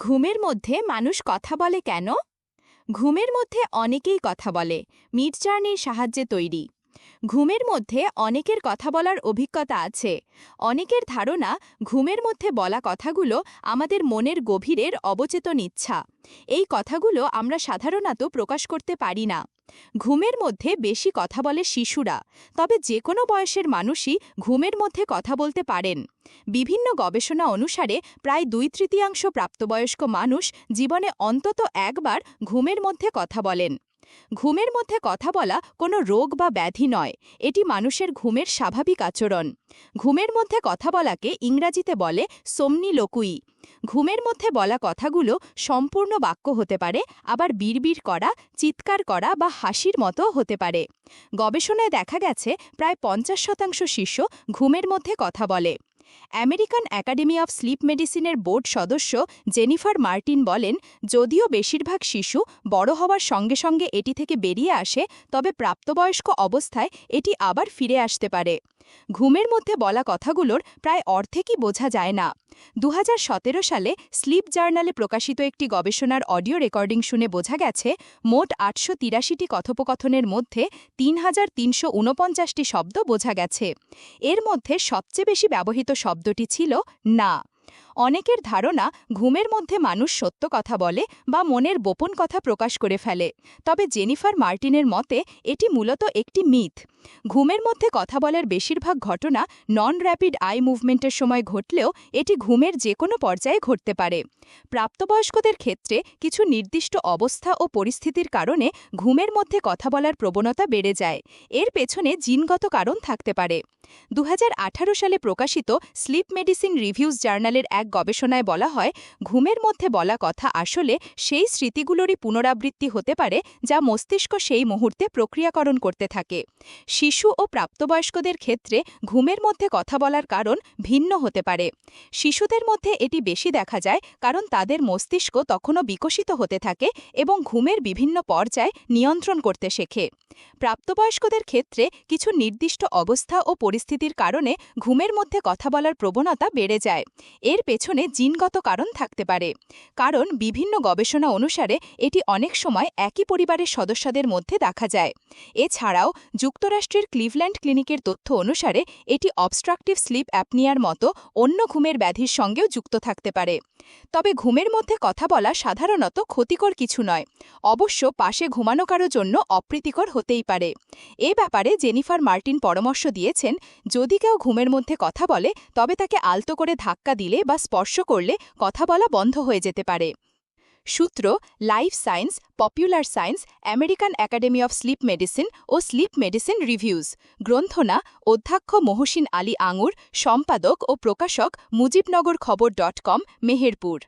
ঘুমের মধ্যে মানুষ কথা বলে কেন? ঘুমের মধ্যে অনেকেই কথা বলে। মিডজার্নির সাহায্যে তৈরি। ঘুমের মধ্যে অনেকের কথা বলার অভিজ্ঞতা আছে। অনেকের ধারণা, ঘুমের মধ্যে বলা কথাগুলো আমাদের মনের গভীরের অবচেতন ইচ্ছা। এই কথাগুলো আমরা সাধারণত প্রকাশ করতে পারি না। ঘুমের মধ্যে বেশি কথা বলে শিশুরা, তবে যে কোনো বয়সের মানুষই ঘুমের মধ্যে কথা বলতে পারেন। বিভিন্ন গবেষণা অনুসারে প্রায় দুই তৃতীয়াংশ প্রাপ্তবয়স্ক মানুষ জীবনে অন্তত একবার ঘুমের মধ্যে কথা বলেন। ঘুমের মধ্যে কথা বলা কোনো রোগ বা ব্যাধি নয়, এটি মানুষের ঘুমের স্বাভাবিক আচরণ। ঘুমের মধ্যে কথা বলাকে ইংরাজিতে বলে সোমনি লোকুই ঘুমের মধ্যে বলা কথাগুলো সম্পূর্ণ বাক্য হতে পারে, আবার বিড়বিড় করা, চিৎকার করা বা হাসির মতো হতে পারে। গবেষণায় দেখা গেছে, প্রায় পঞ্চাশ শতাংশ শিশু ঘুমের মধ্যে কথা বলে। আমেরিকান একাডেমি অফ স্লিপ মেডিসিনের বোর্ড সদস্য জেনিফার মার্টিন বলেন, যদিও বেশিরভাগ শিশু বড় হওয়ার সঙ্গে সঙ্গে এটি থেকে বেরিয়ে আসে, তবে প্রাপ্তবয়স্ক অবস্থায় এটি আবার ফিরে আসতে পারে। ঘুমের মধ্যে বলা কথাগুলোর প্রায় অর্ধেকই বোঝা যায় না। দু হাজার সতেরো সালে স্লিপ জার্নালে প্রকাশিত একটি গবেষণার অডিও রেকর্ডিং শুনে বোঝা গেছে, মোট আটশো তিরাশিটি কথোপকথনের মধ্যে তিন হাজার শব্দ বোঝা গেছে। এর মধ্যে সবচেয়ে বেশি ব্যবহৃত শব্দটি ছিল না। অনেকের ধারণা ঘুমের মধ্যে মানুষ সত্য কথা বলে বা মনের গোপন কথা প্রকাশ করে ফেলে। তবে জেনিফার মার্টিনের মতে, এটি মূলত একটি মিথ। ঘুমের মধ্যে কথা বলার বেশিরভাগ ঘটনা নন র্যাপিড আই মুভমেন্টের সময় ঘটলেও এটি ঘুমের যে কোনো পর্যায়ে ঘটতে পারে। প্রাপ্তবয়স্কদের ক্ষেত্রে কিছু নির্দিষ্ট অবস্থা ও পরিস্থিতির কারণে ঘুমের মধ্যে কথা বলার প্রবণতা বেড়ে যায়। এর পেছনে জিনগত কারণ থাকতে পারে। দু হাজার আঠারো সালে প্রকাশিত স্লিপ মেডিসিন রিভিউজ জার্নালের এক গবেষণায় বলা হয়, ঘুমের মধ্যে বলা কথা আসলে সেই স্মৃতিগুলোরই পুনরাবৃত্তি হতে পারে যা মস্তিষ্ক সেই মুহূর্তে প্রক্রিয়াকরণ করতে থাকে। শিশু ও প্রাপ্তবয়স্কদের ক্ষেত্রে ঘুমের মধ্যে কথা বলার কারণ ভিন্ন হতে পারে। শিশুদের মধ্যে এটি বেশি দেখা যায় কারণ তাদের মস্তিষ্ক তখনও বিকশিত হতে থাকে এবং ঘুমের বিভিন্ন পর্যায় নিয়ন্ত্রণ করতে শেখে। প্রাপ্তবয়স্কদের ক্ষেত্রে কিছু নির্দিষ্ট অবস্থা ও পরিস্থিতির কারণে ঘুমের মধ্যে কথা বলার প্রবণতা বেড়ে যায়। এর পেছনে জিনগত কারণ থাকতে পারে। কারণ বিভিন্ন গবেষণা অনুসারে এটি অনেক সময় একই পরিবারের সদস্যদের মধ্যে দেখা যায়। এছাড়াও যুক্তরাষ্ট্রের ক্লিভল্যান্ড ক্লিনিকের তথ্য অনুসারে এটি অবস্ট্রাকটিভ স্লিপ অ্যাপনিয়ার মতো অন্য ঘুমের ব্যাধির সঙ্গেও যুক্ত থাকতে পারে। তবে ঘুমের মধ্যে কথা বলা সাধারণত ক্ষতিকর কিছু নয়। অবশ্য পাশে ঘুমানো কারও জন্য অপ্রীতিকর হতেই পারে। এ ব্যাপারে জেনিফার মার্টিন পরামর্শ দিয়েছেন, যদি কেউ ঘুমের মধ্যে কথা বলে, তবে তাকে আলতো করে ধাক্কা দিলে বা স্পর্শ করলে কথা বলা বন্ধ হয়ে যেতে পারে। সূত্র life science, popular science, American academy of sleep medicine O sleep medicine reviews. গ্রন্থনা অধ্যক্ষ মহসিন আলী আঙুর, সম্পাদক ও প্রকাশক মুজিবনগর খবর ডট কম, মেহেরপুর।